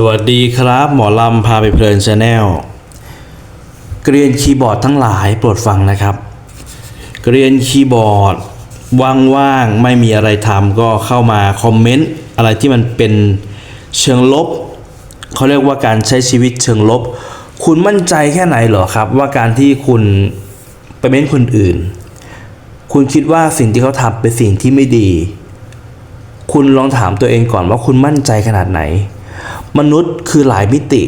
สวัสดีครับ หมอลำพาไปเพลินชาแนลเกรียนคีย์บอร์ดทั้งหลายโปรดฟังนะครับเกรียนคีย์บอร์ดว่างๆ ไม่มีอะไรทำก็เข้ามาคอมเมนต์อะไรที่มันเป็นเชิงลบ เขาเรียกว่าการใช้ชีวิตเชิงลบ คุณมั่นใจแค่ไหนเหรอครับ ว่าการที่คุณไปเม้นคนอื่น คุณคิดว่าสิ่งที่เขาทำเป็นสิ่งที่ไม่ดี คุณลองถามตัวเองก่อนว่าคุณมั่นใจขนาดไหน มนุษย์คือหลายมิติ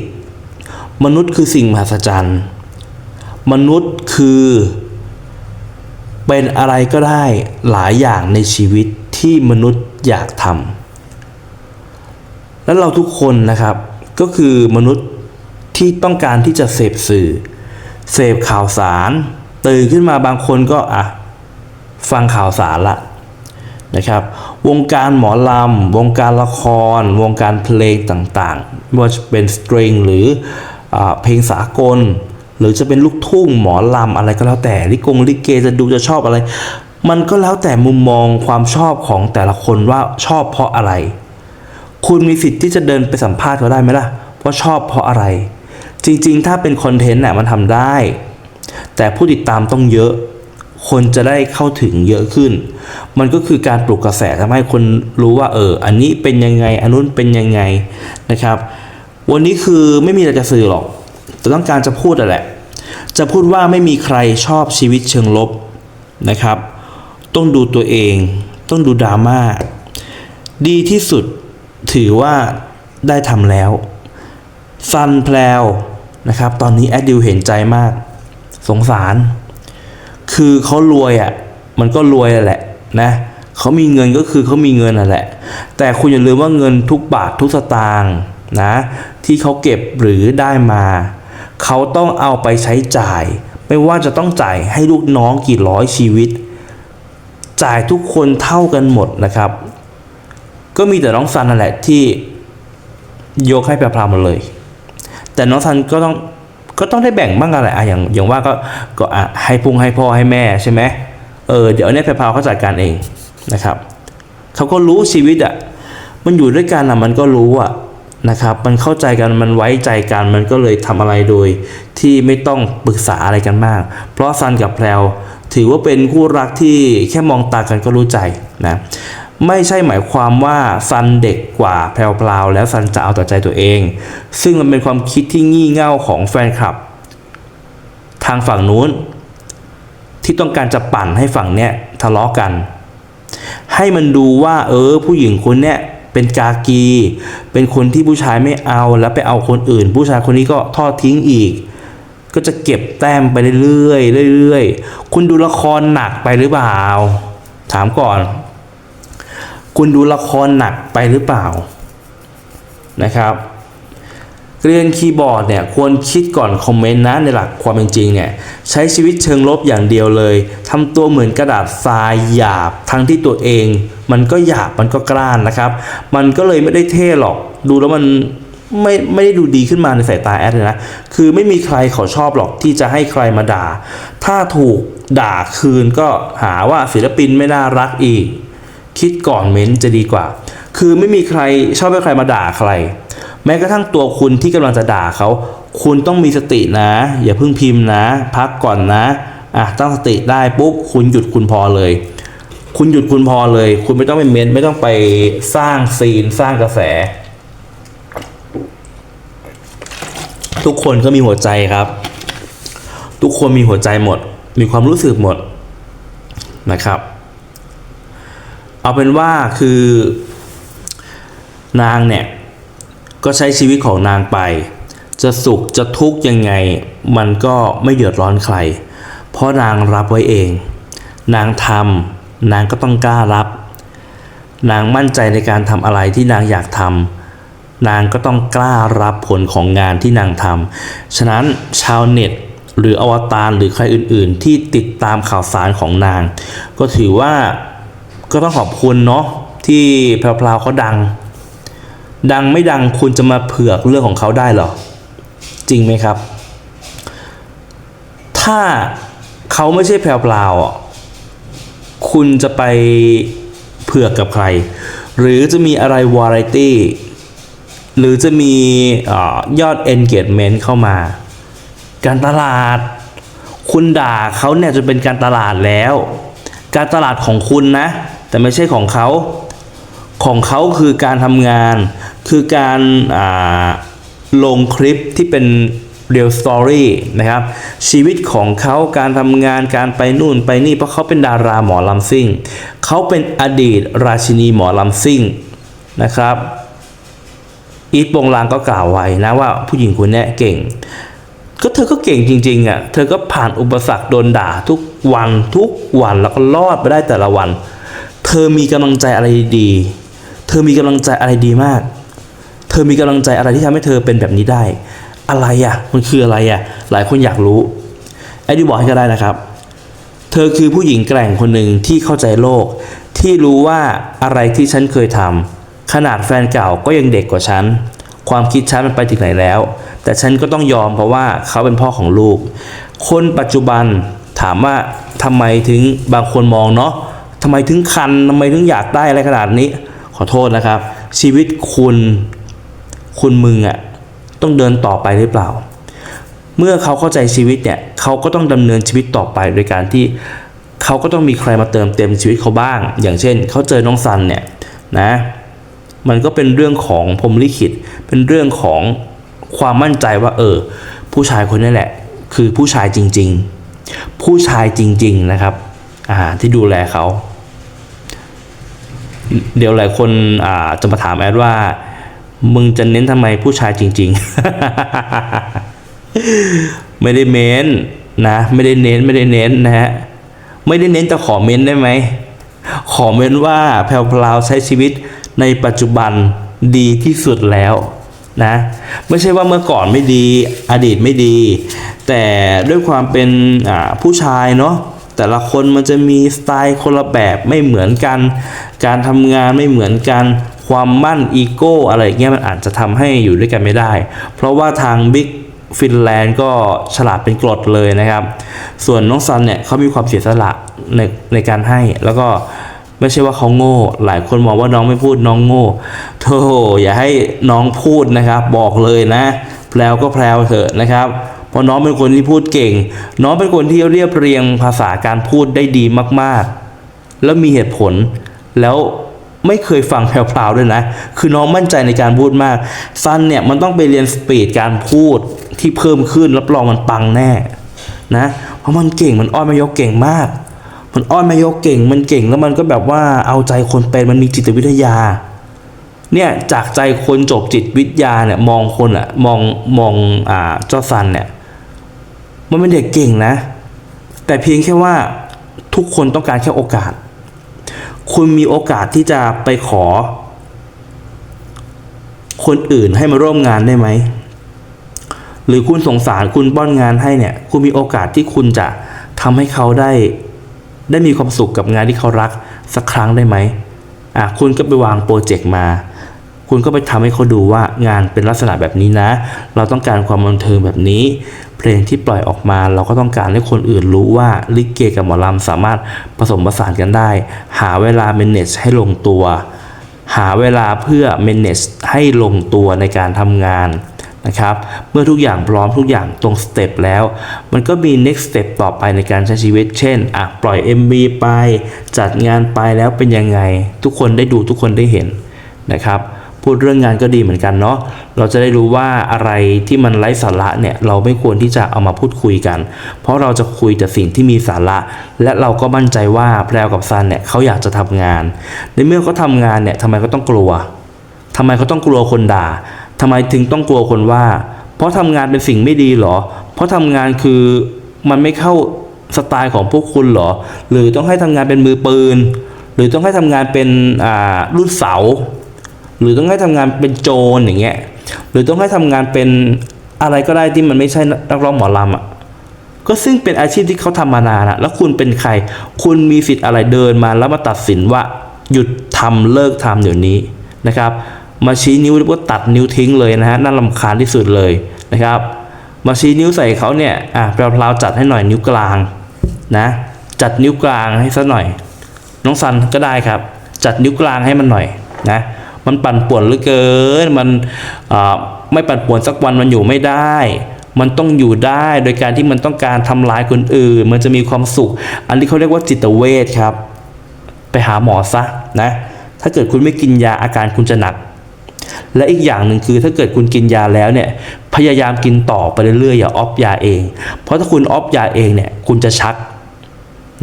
มนุษย์คือสิ่งมหัศจรรย์ มนุษย์คือ เป็นอะไรก็ได้หลายอย่างในชีวิตที่มนุษย์อยากทำแล้วเราทุกคนนะครับ ก็คือมนุษย์ที่ต้องการที่จะเสพสื่อ เสพข่าวสาร ตื่นขึ้นมาบางคนก็อะฟังข่าวสารละ นะครับวงการหมอลำวงการละคร วงการเพลงต่างๆไม่ว่าจะเป็นสตริงหรืออเพลงสากล หรือจะเป็นลูกทุ่งหมอลำอะไรก็แล้วแต่ลิกงลิเกจะดูจะชอบอะไร มันก็แล้วแต่มุมมองความชอบของแต่ละคนว่าชอบเพราะอะไร คุณมีสิทธิ์ที่จะเดินไปสัมภาษณ์เขาได้ไหมล่ะว่าชอบเพราะอะไร จริงๆ ถ้าเป็นคอนเทนต์น่ะมันทำได้ แต่ผู้ติดตามต้องเยอะ คนจะได้เข้าถึงเยอะขึ้น มันก็คือการปลุกกระแสทำให้คนรู้ว่าเออ อันนี้เป็นยังไง อันนู้นเป็นยังไงนะครับ วันนี้คือไม่มีอะไรจะสื่อหรอก แต่ต้องการจะพูดอะแหละ จะพูดว่าไม่มีใครชอบชีวิตเชิงลบนะครับ ต้องดูตัวเอง ต้องดูดราม่า ดีที่สุดถือว่าได้ทำแล้ว ซันแพลวนะครับ ตอนนี้แอดดิวเห็นใจมาก สงสาร คือเขารวยอะ่ะมันก็รวยแหละนะเขามีเงินก็คือเขามีเงินน่ะแหละ แต่คุณอย่าลืมว่าเงินทุกบาททุกสตางค์นะที่เขาเก็บหรือได้มา เขาต้องเอาไปใช้จ่าย ไม่ว่าจะต้องจ่ายให้ลูกน้องกี่ร้อยชีวิต จ่ายทุกคนเท่ากันหมดนะครับ ก็มีแต่น้องซันนั่นแหละที่ยกให้แพรวๆหมดเลย แต่น้องซันก็ต้อง ก็ต้องได้แบ่งบ้างกันแหละอะอย่างอย่างว่าก็ก็อะให้พุงให้พ่อให้แม่ใช่ไหมเออเดี๋ยวเนี่ยแพรวเขาจัดการเองนะครับเขาก็รู้ชีวิตอะมันอยู่ด้วยกันอะมันก็รู้อะนะครับ มันเข้าใจกันมันไว้ใจกันมันก็เลยทำอะไรโดย ที่ไม่ต้องปรึกษาอะไรกันมาก เพราะซันกับแพรวถือว่าเป็นคู่รักที่แค่มองตากันก็รู้ใจนะ ไม่ใช่หมายความว่าซันเด็กกว่าแพรวพราวแล้วซันจะเอาแต่ใจตัวเอง ซึ่งมันเป็นความคิดที่งี่เง่าของแฟนคลับ ทางฝั่งนู้น ที่ต้องการจะปั่นให้ฝั่งเนี้ยทะเลาะกัน ให้มันดูว่า เออ ผู้หญิงคนเนี้ยเป็นกากี เป็นคนที่ผู้ชายไม่เอาแล้วไปเอาคนอื่น ผู้ชายคนนี้ก็ทอดทิ้งอีก ก็จะเก็บแต้มไปเรื่อยๆเรื่อยๆคุณดูละครหนักไปหรือเปล่า ถามก่อน คุณดูละครหนักไปหรือเปล่านะครับเรียนคีย์บอร์ดเนี่ยควรคิดก่อนคอมเมนต์นะในหลักความเป็นจริงเนี่ยใช้ชีวิตเชิงลบอย่างเดียวเลยทำตัวเหมือนกระดาษทรายหยาบทั้งที่ตัวเอง มันก็หยาบมันก็กล้านนะครับ มันก็เลยไม่ได้เท่หรอก ดูแล้วมันไม่ไม่ได้ดูดีขึ้นมาในสายตาแอดเลยนะ คือไม่มีใครเขาชอบหรอกที่จะให้ใครมาด่า ถ้าถูกด่าคืนก็หาว่าศิลปินไม่น่ารักอีก คิดก่อนเม้นจะดีกว่า คือไม่มีใครชอบให้ใครมาด่าใคร แม้กระทั่งตัวคุณที่กำลังจะด่าเขา คุณต้องมีสตินะ อย่าเพิ่งพิมพ์นะ พักก่อนนะอะตั้งสติได้ปุ๊บคุณหยุดคุณพอเลย คุณหยุดคุณพอเลย คุณไม่ต้องไปเม้นไม่ต้องไปสร้างซีนสร้างกระแส ทุกคนก็มีหัวใจครับ ทุกคนมีหัวใจหมด มีความรู้สึกหมดนะครับ เอาเป็นว่าคือนางเนี่ย ก็ใช้ชีวิตของนางไป จะสุขจะทุกข์ยังไง มันก็ไม่เดือดร้อนใคร เพราะนางรับไว้เอง นางทำนางก็ต้องกล้ารับ นางมั่นใจในการทำอะไรที่นางอยากทำนางก็ต้องกล้ารับผลของงานที่นางทำฉะนั้นชาวเน็ตหรืออวตารหรือใครอื่น ๆ ที่ติดตามข่าวสารของนาง ก็ถือว่า ก็ต้องขอบคุณเนาะที่แพรวๆเขาดัง ดังไม่ดังคุณจะมาเผือกเรื่องของเขาได้หรอ จริงไหมครับ ถ้าเขาไม่ใช่แพรวๆอะคุณจะไปเผือกกับใคร หรือจะมีอะไรวาไรตี้หรือจะมีออยอด engagement เข้ามา การตลาด คุณด่าเขาเนี่ยจะเป็นการตลาดแล้ว การตลาดของคุณนะ แต่ไม่ใช่ของเขาของเขาคือการทำงาน คือการาลงคลิปที่เป็น real story นะครับชีวิตของเขาการทำงานการไปนู่นไปนี่เพราะเขาเป็นดาราหมอลำซิ่งเขาเป็นอดีตราชินีหมอลำซิ่งนะครับอีทปงลางก็กล่าวไว้นะว่าผู้หญิงคนนี้เก่ง ก็เธอก็เก่งจริงๆอะเธอก็ผ่านอุปสรรคโดนด่าทุกวันทุกวันแล้วก็รอดไปได้แต่ละวัน เธอมีกำลังใจอะไรดี เธอมีกำลังใจอะไรดีมาก เธอมีกำลังใจอะไรที่ทำให้เธอเป็นแบบนี้ได้ อะไรอะ มันคืออะไรอะ หลายคนอยากรู้ไอ้ดิบอกให้ก็ได้นะครับ เธอคือผู้หญิงแกร่งคนหนึ่งที่เข้าใจโลก ที่รู้ว่าอะไรที่ฉันเคยทำขนาดแฟนเก่าก็ยังเด็กกว่าฉัน ความคิดฉันมันไปถึงไหนแล้ว แต่ฉันก็ต้องยอมเพราะว่าเขาเป็นพ่อของลูก คนปัจจุบันถามว่าทำไมถึงบางคนมองเนาะ ทำไมถึงคันทำไมถึงอยากได้อะไรขนาดนี้ ขอโทษนะครับ ชีวิตคุณคุณมึงอะต้องเดินต่อไปหรือเปล่า เมื่อเขาเข้าใจชีวิตเนี่ยเขาก็ต้องดำเนินชีวิตต่อไปโดยการที่เขาก็ต้องมีใครมาเติมเต็มชีวิตเขาบ้าง อย่างเช่นเขาเจอน้องซันเนี่ยนะมันก็เป็นเรื่องของพรหมลิขิต เป็นเรื่องของความมั่นใจว่าเออ ผู้ชายคนนี้แหละ คือผู้ชายจริง ๆ ผู้ชายจริง ๆ นะครับ อ่าที่ดูแลเขา เดี๋ยวหลายคนอ่าจะมาถามแอดว่า มึงจะเน้นทำไมผู้ชายจริง ๆ ไม่ได้เม้นนะ ไม่ได้เน้นไม่ได้เน้นนะฮะไม่ได้เน้นแต่ขอเม้นได้ไหมขอเม้นว่าแพลวพลาวใช้ชีวิตในปัจจุบันดีที่สุดแล้วนะไม่ใช่ว่าเมื่อก่อนไม่ดีอดีตไม่ดี แต่ด้วยความเป็นผู้ชายเนาะ แต่ละคนมันจะมีสไตล์คนละแบบไม่เหมือนกัน การทำงานไม่เหมือนกันความมั่นอีโก้อะไรเงี้ยมันอาจจะทำให้อยู่ด้วยกันไม่ได้ เพราะว่าทางบิ๊กฟินแลนด์ก็ฉลาดเป็นกรดเลยนะครับ ส่วนน้องซันเนี่ยเขามีความเสียสละในในการให้แล้วก็ไม่ใช่ว่าเขาโง่ หลายคนมองว่าน้องไม่พูดน้องโง่โธ่อย่าให้น้องพูดนะครับ บอกเลยนะ แพลวก็แพลวเถอะนะครับ เพราะน้องเป็นคนที่พูดเก่ง น้องเป็นคนที่เรียบเรียงภาษาการพูดได้ดีมากๆ แล้วมีเหตุผลแล้วไม่เคยฟังแพรวๆด้วยนะ คือน้องมั่นใจในการพูดมาก ซันเนี่ยมันต้องไปเรียนสปีดการพูดที่เพิ่มขึ้นรับรองมันปังแน่นะ เพราะมันเก่งมันอ้อนมายกเก่งมาก มันอ้อนมายกเก่งมันเก่งแล้วมันก็แบบว่าเอาใจคนเป็นมันมีจิตวิทยา เนี่ยจากใจคนจบจิตวิทยาเนี่ยมองคนอะมองมองอ่าเจ้าซันเนี่ย มันเป็นเด็กเก่งนะ แต่เพียงแค่ว่าทุกคนต้องการแค่โอกาส คุณมีโอกาสที่จะไปขอ คนอื่นให้มาร่วมงานได้ไหม หรือคุณสงสารคุณป้อนงานให้เนี่ย คุณมีโอกาสที่คุณจะทำให้เขาได้ได้มีความสุขกับงานที่เขารักสักครั้งได้ไหมอะคุณก็ไปวางโปรเจกต์มา คุณก็ไปทำให้เขาดูว่างานเป็นลักษณะแบบนี้นะ เราต้องการความบันเทิงแบบนี้ เพลงที่ปล่อยออกมา เราก็ต้องการให้คนอื่นรู้ว่าลิเกกับหมอลำสามารถผสมผสานกันได้ หาเวลา manage ให้ลงตัว หาเวลาเพื่อ manage ให้ลงตัวในการทำงานนะครับ เมื่อทุกอย่างพร้อมทุกอย่างตรงสเต็ปแล้ว มันก็มี next step ต่อไปในการใช้ชีวิต เช่นอะปล่อย MV ไป จัดงานไปแล้วเป็นยังไง ทุกคนได้ดูทุกคนได้เห็นนะครับ พูดเรื่องงานก็ดีเหมือนกันเนาะเราจะได้รู้ว่าอะไรที่มันไร้สาระเนี่ยเราไม่ควรที่จะเอามาพูดคุยกัน เพราะเราจะคุยแต่สิ่งที่มีสาระ และเราก็มั่นใจว่าแพรวกับซันเนี่ยเขาอยากจะทำงาน ในเมื่อเขาทำงานเนี่ยทำไมเขาต้องกลัวทำไมเขาต้องกลัวคนด่าทำไมถึงต้องกลัวคนว่า เพราะทำงานเป็นสิ่งไม่ดีเหรอ เพราะทำงานคือมันไม่เข้าสไตล์ของพวกคุณเหรอ หรือต้องให้ทำงานเป็นมือปืน หรือต้องให้ทำงานเป็นรุ่นเสา หรือต้องให้ทำงานเป็นโจรอย่างเงี้ยหรือต้องให้ทำงานเป็นอะไรก็ได้ที่มันไม่ใช่นักร้องหมอลำอะก็ซึ่งเป็นอาชีพที่เขาทำมานานอะแล้วคุณเป็นใคร คุณมีสิทธิ์อะไรเดินมาแล้วมาตัดสินว่าหยุดทำเลิกทำเดี๋ยวนี้นะครับ มาชี้นิ้วแล้วก็ตัดนิ้วทิ้งเลยนะฮะน่าลำคาญที่สุดเลยนะครับ มาชี้นิ้วใส่เขาเนี่ยอะแพลวๆจัดให้หน่อยนิ้วกลางนะจัดนิ้วกลางให้ซะหน่อย น้องซันก็ได้ครับ จัดนิ้วกลางให้มันหน่อยนะ มันปั่นป่วนเหลือเกิน มันไม่ปั่นป่วนสักวันมันอยู่ไม่ได้ มันต้องอยู่ได้โดยการที่มันต้องการทำร้ายคนอื่น มันจะมีความสุข อันนี้เขาเรียกว่าจิตเวชครับ ไปหาหมอซะนะ ถ้าเกิดคุณไม่กินยาอาการคุณจะหนัก และอีกอย่างหนึ่งคือถ้าเกิดคุณกินยาแล้วเนี่ย พยายามกินต่อไปเรื่อยๆอย่าออฟยาเอง เพราะถ้าคุณออฟยาเองเนี่ยคุณจะชัก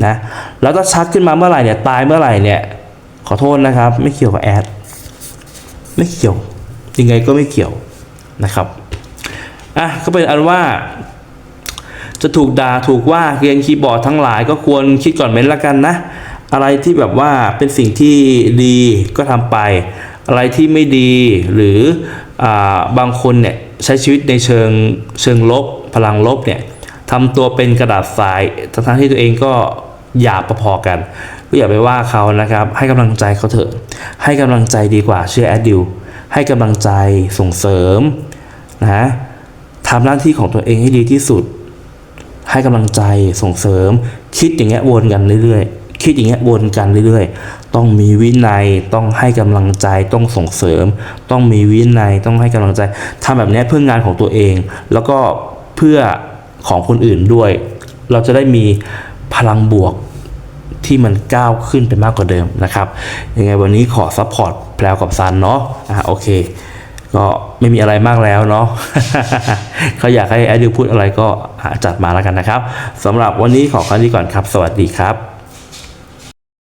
นะแล้วถ้าชักขึ้นมาเมื่อไหร่เนี่ยตายเมื่อไหร่เนี่ยขอโทษนะครับ ไม่เกี่ยวกับแอด ไม่เกี่ยว ยังไงก็ไม่เกี่ยวนะครับอะก็เป็นอันว่า จะถูกด่าถูกว่าเรียนคีย์บอร์ดทั้งหลายก็ควรคิดก่อนไหมละกันนะ อะไรที่แบบว่าเป็นสิ่งที่ดีก็ทำไป อะไรที่ไม่ดีหรืออาบางคนเนี่ยใช้ชีวิตในเชิงเชิงลบ พลังลบเนี่ยทำตัวเป็นกระดาษทรายทั้งที่ตัวเองก็หยาบพอๆกัน ก็อย่าไปว่าเขานะครับ ให้กำลังใจเขาเถอะ ให้กำลังใจดีกว่าเชื่อแอดดิวให้กำลังใจส่งเสริมนะทำหน้าที่ของตัวเองให้ดีที่สุด ให้กำลังใจส่งเสริม คิดอย่างเงี้ยวนกันเรื่อยๆ คิดอย่างเงี้ยวนกันเรื่อยๆ ต้องมีวินัยต้องให้กำลังใจต้องส่งเสริม ต้องมีวินัยต้องให้กำลังใจทำแบบนี้เพื่องานของตัวเอง แล้วก็เพื่อของคนอื่นด้วย เราจะได้มีพลังบวก ที่มันก้าวขึ้นไปมากกว่าเดิมนะครับยังไงวันนี้ขอซัพพอร์ตแพลวกับซันเนาะอะโอเค ก็ไม่มีอะไรมากแล้วเนาะเขาอยากให้แอดดิวพูดอะไรก็จัดมาแล้วกันนะครับสำหรับวันนี้ขอแค่นี้ก่อนครับ สวัสดีครับ